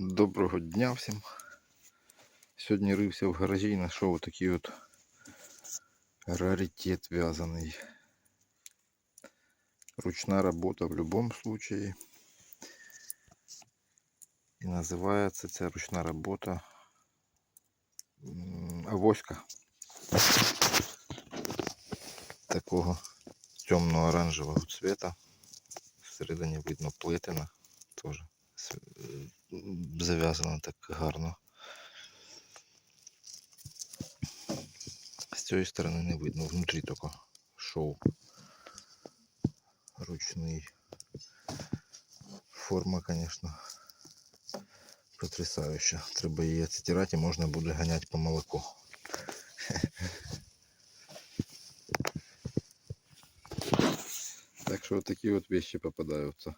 Доброго дня всім. Сьогодні рився в гаражі і знайшов такий от раритет в'язаний. Ручна робота в будь-якому случае. І називається ця ручна робота авоська. Такого темно-оранжевого цвета. Всередині видно плетена. Теж зав'язано так гарно. З цієї сторони не видно, внутрі тільки шов ручний. Форма, звісно, потрясающа. Треба її відстирати і можна буде ганяти по молоку. Так що вот такие вот вещи попадаются.